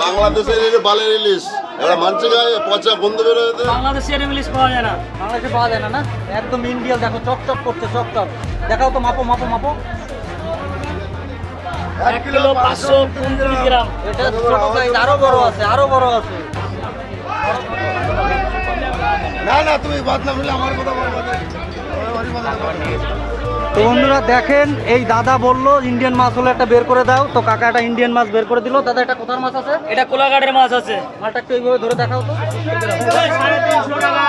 বাংলাদেশের এই যে বালের ইলিশ এরা মানছে গায়ে পচা গন্ধ বের হয়েছে বাংলাদেশের ইংলিশ পাওয়া যায় না। বাংলাদেশে পাওয়া যায় না না? একদম ইন্ডিয়ান দেখো চক চক করছে চক চক দেখাও তো মাপো মাপো মাপো। এক কিলো পাঁচশো পঁয়ত্রিশ গ্রাম। এটা ছোট সাইজ আরও বড় আছে আরও বড় আছে। না না তুমি বাদ না বললে আমার কথা বলব। তো বন্ধুরা দেখেন এই দাদা বলল ইন্ডিয়ান মাছ হলে একটা বের করে দাও। তো কাকা একটা ইন্ডিয়ান মাছ বের করে দিল। দাদা এটা কোথার মাছ আছে? এটা কোলাঘাটের মাছ আছে। মাছটা একটু এইভাবে ধরে দেখাও তো। সাড়ে তিনশো টাকা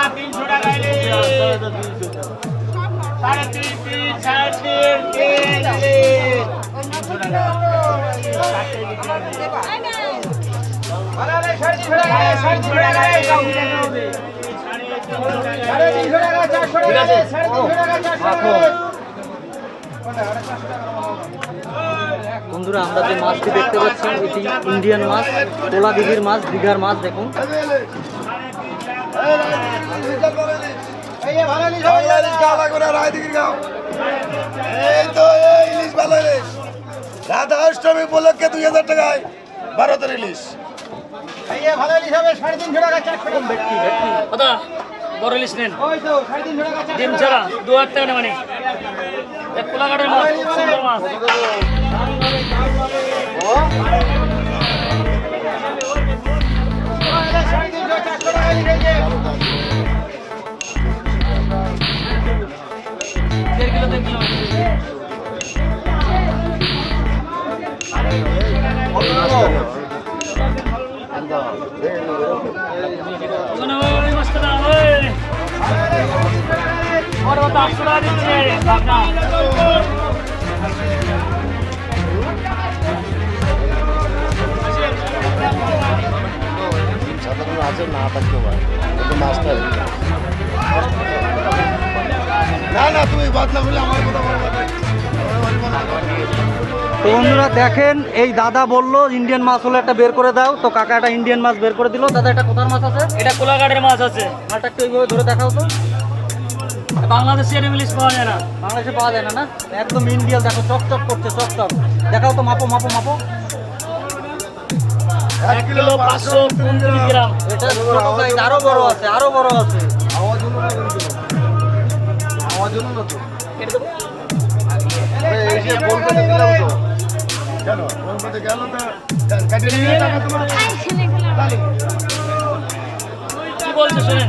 বন্ধুরা আমরা যে মাছটি দেখতে পাচ্ছি এটি ইন্ডিয়ান মাছ তোলা দিঘির মাছ দীঘার মাছ দেখুন লাগবে না, রায়দিঘির খাও। এই তো এই ইলিশ ভালো ইলিশ রাধা অষ্টমী উপলক্ষে দুই হাজার টাকায় ভারতের ইলিশ কত বড় ইলিশ নেন। ডিম ছাড়া দু হাজার টাকা মানে এক কোলাঘাটের মাছ খুব সুন্দর মাছ। দেড় কিলো দেড় কিলো ওখানে ওই না থাকতে পারে মাছটা না না তুমি বাদ না বললে আমার কথা বলব তো বন্ধুরা দেখেন এই দাদা বলল ইন্ডিয়ান মাছ হলে একটা বের করে দাও। তো কাকা একটা ইন্ডিয়ান মাছ বের করে দিল। দাদা এটা কোথার মাছ আছে? এটা কোলাঘাটের মাছ আছে। মাছটা একটু এইভাবে ধরে দেখাও তো। বাংলাদেশের ইংলিশ পাওয়া যায় না। বাংলাদেশে পাওয়া যায় না না? একদম ইন্ডিয়ান দেখো চক চক করছে চক চক দেখাও তো মাপো মাপো মাপো। এক কিলো পাঁচশো পঁয়ত্রিশ গ্রাম। এটা আরও বড় আছে আরও বড় আছে। আওয়াজ হলো না কিন্তু আওয়াজ হলো না তো আরে এই যে দিলাম তো। কেন? ফোন করে গেল তো। কাটিয়ে নিয়ে টাকা তোমার? তাহলে কি বলছে শোনেন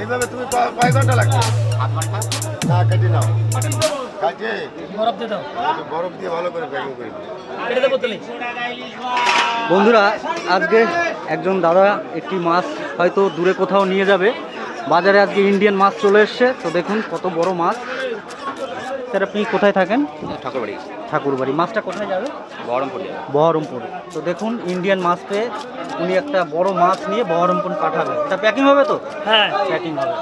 এইভাবে তুমি কয় ঘণ্টা লাগবে? না কেটে নাও। কাটিয়ে। বরফ দিয়ে দাও। বরফ দিয়ে ভালো করে প্যাকিং করে দিও। দেবো তুলি বন্ধুরা আজকে একজন দাদা একটি মাছ হয়তো দূরে কোথাও নিয়ে যাবে। বাজারে আজকে ইন্ডিয়ান মাছ চলে এসছে। তো দেখুন কত বড় মাছ। স্যার আপনি কোথায় থাকেন ঠাকুরবাড়ি ঠাকুরবাড়ি মাছটা কোথায় যাবে বহরমপুর বহরমপুর তো দেখুন ইন্ডিয়ান মাছ পেয়ে উনি একটা বড় মাছ নিয়ে বহরমপুর পাঠাবে এটা প্যাকিং হবে তো হ্যাঁ প্যাকিং হবে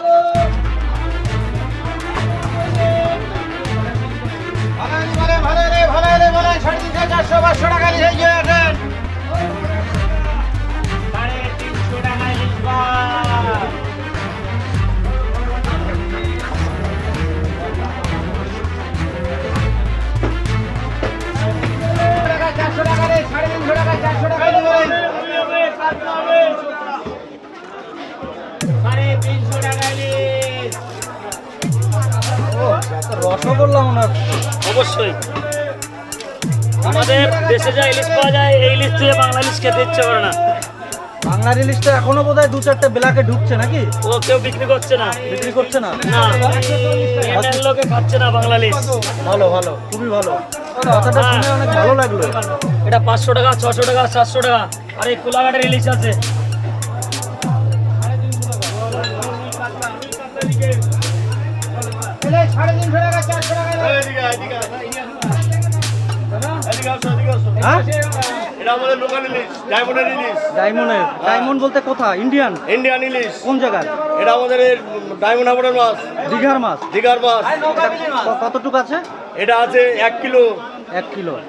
রসগোল্লা অবশ্যই। আমাদের দেশে যা ইলিশ পাওয়া যায় এই ইলিশ থেকে বাংলা ইলিশ খেতে ইচ্ছে করে না। বাংলা রিলিজটা এখনও বোধ হয় দু চারটে বেলাকে ঢুকছে নাকি? ও কেউ বিক্রি করছে না। বিক্রি করছে না? না। লোকে খাচ্ছে না বাংলা ইলিশ। ভালো ভালো খুবই ভালো। কথাটা শুনে অনেক ভালো লাগল। এটা পাঁচশো টাকা ছশো টাকা সাতশো টাকা। আর এই কোলাঘাটের ইলিশ আছে। হ্যাঁ? এটা আমাদের লোকাল ইলিশ ডায়মন্ডের ইলিশ ডায়মন্ডের ডায়মন্ড বলতে কোথা? ইন্ডিয়ান ইন্ডিয়ান ইলিশ কোন জায়গায়? এটা আমাদের ডায়মন্ড হাবড়ের মাছ। দীঘার মাছ? দিঘার মাছ। ক- কতটুকু আছে? এটা আছে এক কিলো। এক কিলো।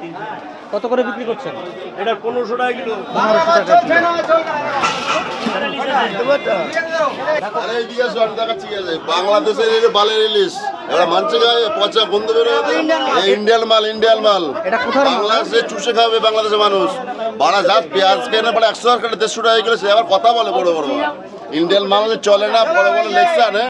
কত করে বিক্রি করছেন? এটা পনেরোশো টাকা কিলো। পনেরোশো টাকা বাংলাদেশের বালের ইলিশ এবার মানছে গায়ে পচা গন্ধ বেরোয় ইন্ডিয়ান মাল। ইন্ডিয়ান মাল? বাংলাদেশে চুষে খাবে বাংলাদেশের মানুষ। বাড়া যা পেঁয়াজ কেনে একশো টাকা দেড়শো টাকা গেলে সে আবার কথা বলে বড় বড়। ইন্ডিয়ান মাল চলে না বড় বড় লেকচার